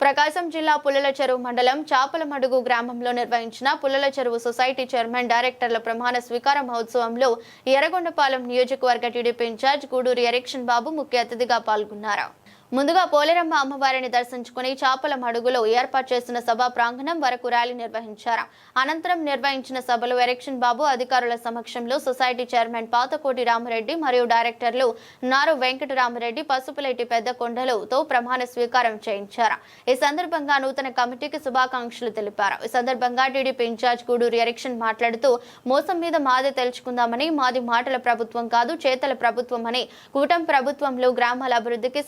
ప్రకాశం జిల్లా పుల్లల చెరువు మండలం చాపలమడుగు గ్రామంలో నిర్వహించిన పుల్లల చెరువు సొసైటీ చైర్మన్ డైరెక్టర్ల ప్రమాణ స్వీకార మహోత్సవంలో ఎర్రగొండపాలెం నియోజకవర్గ టీడీపీ ఇన్ఛార్జ్ గూడూరు ఎరిక్షన్ బాబు ముఖ్య అతిథిగా పాల్గొన్నారు. ముందుగా పోలేరమ్మ అమ్మవారిని దర్శించుకుని చాపల మడుగులో ఏర్పాటు చేసిన సభా ప్రాంగణం వరకు ర్యాలీ నిర్వహించారు. అనంతరం నిర్వహించిన సభలో ఎరక్షన్ బాబు అధికారుల సమక్షంలో సొసైటీ చైర్మన్ పాతకోటి రామరెడ్డి మరియు డైరెక్టర్లు నారు వెంకటరామరెడ్డి పసుపులేటి పెద్ద కొండలతో ప్రమాణ స్వీకారం చేయించారు. ఈ సందర్భంగా నూతన కమిటీకి శుభాకాంక్షలు తెలిపారు. ఈ సందర్భంగా టీడీపీ ఇన్ఛార్జ్ గూడూరు ఎరెక్షన్ మాట్లాడుతూ మోసం మీద మాదే తెలుసుకుందామని మాది మాటల ప్రభుత్వం కాదు చేతల ప్రభుత్వం అని కూటం ప్రభుత్వంలో గ్రామాల అభివృద్ధికి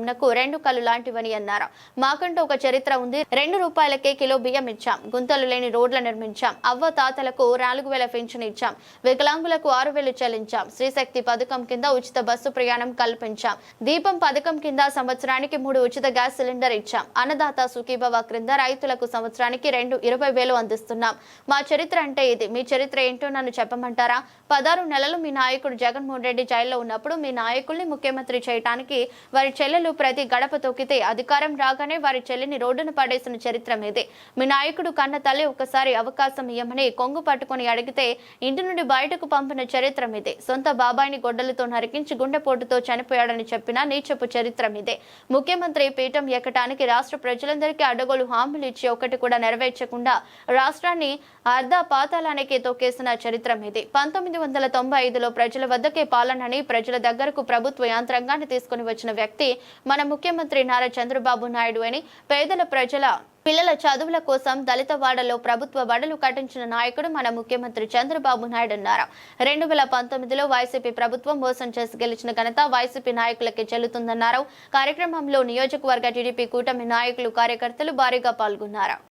సంక్షేమంనకు రెండు కళ్ళు లాంటివని అన్నారు. మాకంటూ ఒక చరిత్ర ఉంది. రెండు రూపాయలకే కిలో బియ్యం ఇచ్చాం. గుంతలు లేని రోడ్లు నిర్మించాం. అవ్వ తాతలకు నాలుగు వేల పెన్షన్ ఇచ్చాం. వికలాంగులకు ఆరు వేలు చెల్లించాం. శ్రీశక్తి పథకం కింద ఉచిత బస్సు ప్రయాణం కల్పించాం. దీపం పథకం కింద సంవత్సరానికి మూడు ఉచిత గ్యాస్ సిలిండర్ ఇచ్చాం. అన్నదాత సుఖీభవ క్రింద రైతులకు సంవత్సరానికి రెండు ఇరవై వేలు అందిస్తున్నాం. మా చరిత్ర అంటే ఇది. మీ చరిత్ర ఏంటో నన్ను చెప్పమంటారా? పదహారు నెలలు మీ నాయకుడు జగన్మోహన్ రెడ్డి జైల్లో ఉన్నప్పుడు మీ నాయకుల్ని ముఖ్యమంత్రి చేయడానికి వారి చెల్లెలు ప్రతి గడప తొక్కితే అధికారం రాగానే వారి చెల్లిని రోడ్డును పడేసిన చరిత్ర మీదే. మీ నాయకుడు కన్న తల్లి ఒకసారి అవకాశం ఇవ్వమని కొంగు పట్టుకొని అడిగితే ఇంటి నుండి బయటకు పంపిన చరిత్ర మీదే. సొంత బాబాయిని గొడ్డలతో నరికించి గుండెపోటుతో చనిపోయాడని చెప్పిన నీచపు చరిత్ర మీదే. ముఖ్యమంత్రి పీఠం ఎక్కటానికి రాష్ట్ర ప్రజలందరికీ అడ్డగోలు హామీలు ఇచ్చి ఒకటి కూడా నెరవేర్చకుండా రాష్ట్రాన్ని అర్ధ పాతాళానికి తొక్కేసిన చరిత్ర మీదే. పంతొమ్మిది వందల తొంభై ఐదులో ప్రజల వద్దకే పాలనని ప్రజల దగ్గరకు ప్రభుత్వ యంత్రాంగాన్ని తీసుకుని వచ్చిన వ్యక్తి మన ముఖ్యమంత్రి నారా చంద్రబాబు నాయుడు అని పేదల ప్రజల పిల్లల చదువుల కోసం దళిత వాడలో ప్రభుత్వ బడులు కట్టించిన నాయకుడు మన ముఖ్యమంత్రి చంద్రబాబు నాయుడు అన్నారు. రెండు వేల పంతొమ్మిదిలో వైసీపీ ప్రభుత్వం మోసం చేసి గెలిచిన ఘనత వైసీపీ నాయకులకే చెల్లుతుందన్నారు. కార్యక్రమంలో నియోజకవర్గ టీడీపీ కూటమి నాయకులు కార్యకర్తలు భారీగా పాల్గొన్నారు.